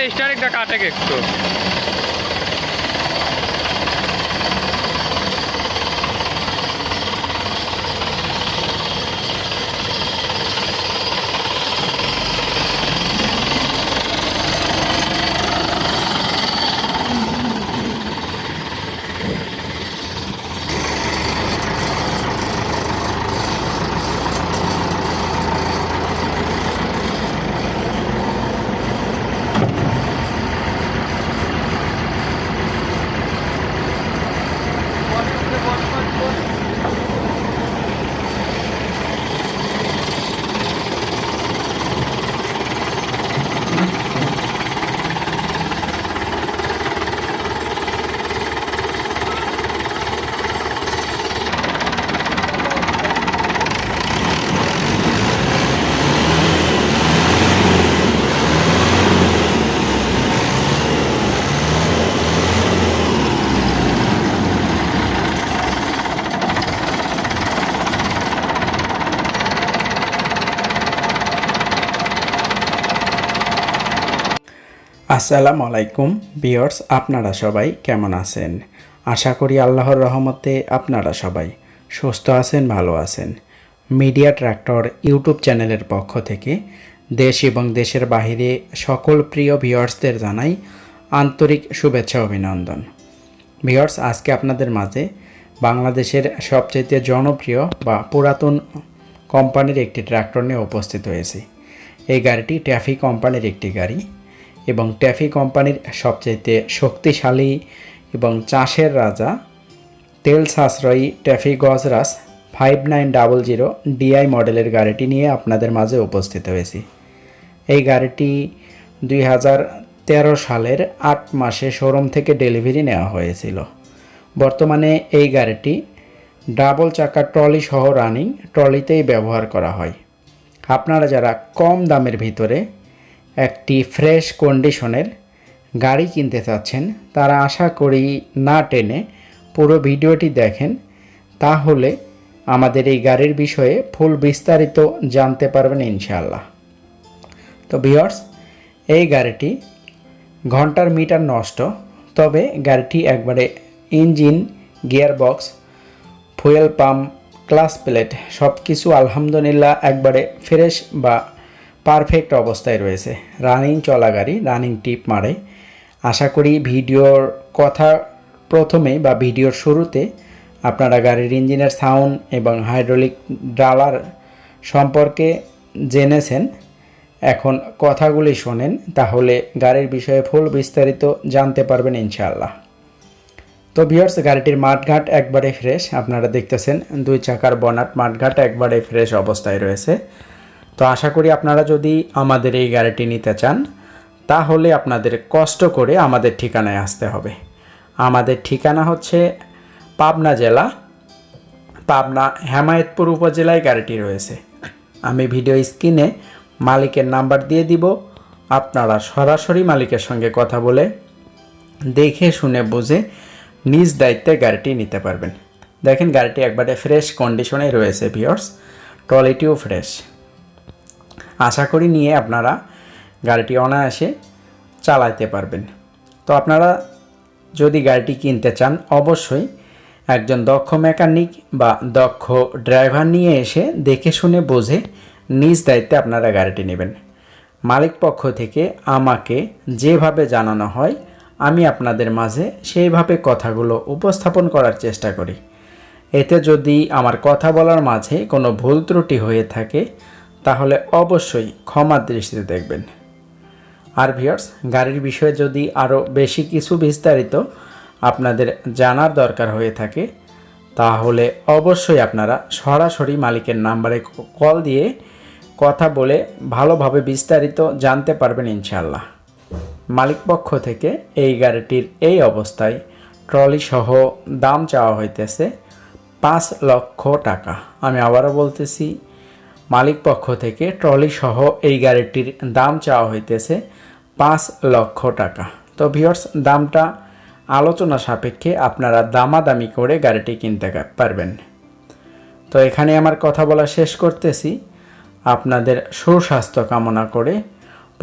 लो range से स्टारिक का আসসালামু আলাইকুম বিয়র্স আপনারা সবাই কেমন আছেন? আশা করি আল্লাহর রহমতে আপনারা সবাই সুস্থ আছেন, ভালো আছেন। মিডিয়া ট্র্যাক্টর ইউটিউব চ্যানেলের পক্ষ থেকে দেশ এবং দেশের বাহিরে সকল প্রিয় ভিউয়ার্সদের জানাই আন্তরিক শুভেচ্ছা, অভিনন্দন। ভিউয়ার্স, আজকে আপনাদের মাঝে বাংলাদেশের সবচেয়ে জনপ্রিয় বা পুরাতন কোম্পানির একটি ট্র্যাক্টর নিয়ে উপস্থিত হয়েছি। এই গাড়িটি ট্যাফি কোম্পানির একটি গাড়ি। এবং ট্যাফি কোম্পানির সবচাইতে শক্তিশালী এবং চাষের রাজা তেল সাশ্রয়ী TAFE গজরাস five nine double zero DI মডেলের গাড়িটি নিয়ে আপনাদের মাঝে উপস্থিত হয়েছি। এই গাড়িটি দুই হাজার তেরো সালের আট মাসে শোরুম থেকে ডেলিভারি নেওয়া হয়েছিল। বর্তমানে এই গাড়িটি ডাবল চাকা ট্রলি সহ রানিং ট্রলিতেই ব্যবহার করা হয়। আপনারা যারা কম দামের ভিতরে একটি ফ্রেশ কন্ডিশনের গাড়ি কিনতে চাচ্ছেন, তারা আশা করি না টেনে পুরো ভিডিওটি দেখেন, তাহলে আমাদের এই গাড়ির বিষয়ে ফুল বিস্তারিত জানতে পারবেন ইনশাআল্লাহ। তো ভিওর্স এই গাড়িটি ঘণ্টার মিটার নষ্ট, তবে গাড়িটি একবারে engine, gearbox, fuel pump, clutch plate সব কিছু আলহামদুলিল্লাহ একবারে ফ্রেশ বা পারফেক্ট অবস্থায় রয়েছে। রানিং চলা গাড়ি, রানিং টিপ মারে। আশা করি ভিডিওর কথা প্রথমে বা ভিডিওর শুরুতে আপনারা গাড়ির ইঞ্জিনের সাউন্ড এবং হাইড্রোলিক ড্রালার সম্পর্কে জেনেছেন। এখন কথাগুলি শোনেন, তাহলে গাড়ির বিষয়ে ফুল বিস্তারিত জানতে পারবেন ইনশাআল্লাহ। তো ভিওর্স গাড়িটির মাঠঘাট একবারে ফ্রেশ। আপনারা দেখতেছেন দুই চাকার বনাট মাঠঘাট একবারে ফ্রেশ অবস্থায় রয়েছে। তো আশা করি আপনারা যদি আমাদের এই গাড়িটি নিতে চান, তাহলে আপনাদের কষ্ট করে আমাদের ঠিকানায় আসতে হবে। আমাদের ঠিকানা হচ্ছে পাবনা জেলা, পাবনা হেমায়েতপুর উপজেলায় গাড়িটি রয়েছে। আমি ভিডিও স্ক্রিনে মালিকের নাম্বার দিয়ে দিব। আপনারা সরাসরি মালিকের সঙ্গে কথা বলে দেখে শুনে বুঝে নিজ দায়িত্বে গাড়িটি নিতে পারবেন। দেখেন গাড়িটি একবারে ফ্রেশ কন্ডিশনে রয়েছে ভিওর্স ট্রলিটিও ফ্রেশ আশা করি নিয়ে আপনারা গাড়িটি অনায়াসে চালাতে পারবেন। তো আপনারা যদি গাড়িটি কিনতে চান, অবশ্যই একজন দক্ষ মেকানিক বা দক্ষ ড্রাইভার নিয়ে এসে দেখে শুনে বোঝে নিজ দায়িত্বে আপনারা গাড়িটি নেবেন। মালিক পক্ষ থেকে আমাকে যেভাবে জানানো হয়, আমি আপনাদের মাঝে সেইভাবে কথাগুলো উপস্থাপন করার চেষ্টা করি। এতে যদি আমার কথা বলার মাঝে কোনো ভুল ত্রুটি হয়ে থাকে তাহলে অবশ্যই ক্ষমার দৃষ্টিতে দেখবেন। আর ভিওর্স গাড়ির বিষয়ে যদি আরও বেশি কিছু বিস্তারিত আপনাদের জানার দরকার হয়ে থাকে, তাহলে অবশ্যই আপনারা সরাসরি মালিকের নাম্বারে কল দিয়ে কথা বলে ভালোভাবে বিস্তারিত জানতে পারবেন ইনশাল্লাহ মালিক পক্ষ থেকে এই গাড়িটির এই অবস্থায় ট্রলি সহ দাম চাওয়া হইতেছে পাঁচ লক্ষ টাকা। আমি আবারও বলতেছি মালিক পক্ষ থেকে ট্রলি সহ এই গাড়িটির দাম চাওয়া হইতেছে পাঁচ লক্ষ টাকা। তো ভিওর্স দামটা আলোচনা সাপেক্ষে আপনারা দামাদামি করে গাড়িটি কিনতে পারবেন। তো এখানে আমার কথা বলা শেষ করতেছি। আপনাদের সুস্বাস্থ্য কামনা করে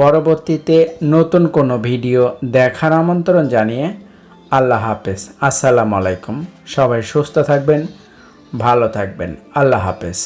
পরবর্তীতে নতুন কোনো ভিডিও দেখার আমন্ত্রণ জানিয়ে আল্লাহ হাফেজ। আসসালামু আলাইকুম। সবাই সুস্থ থাকবেন, ভালো থাকবেন। আল্লাহ হাফেজ।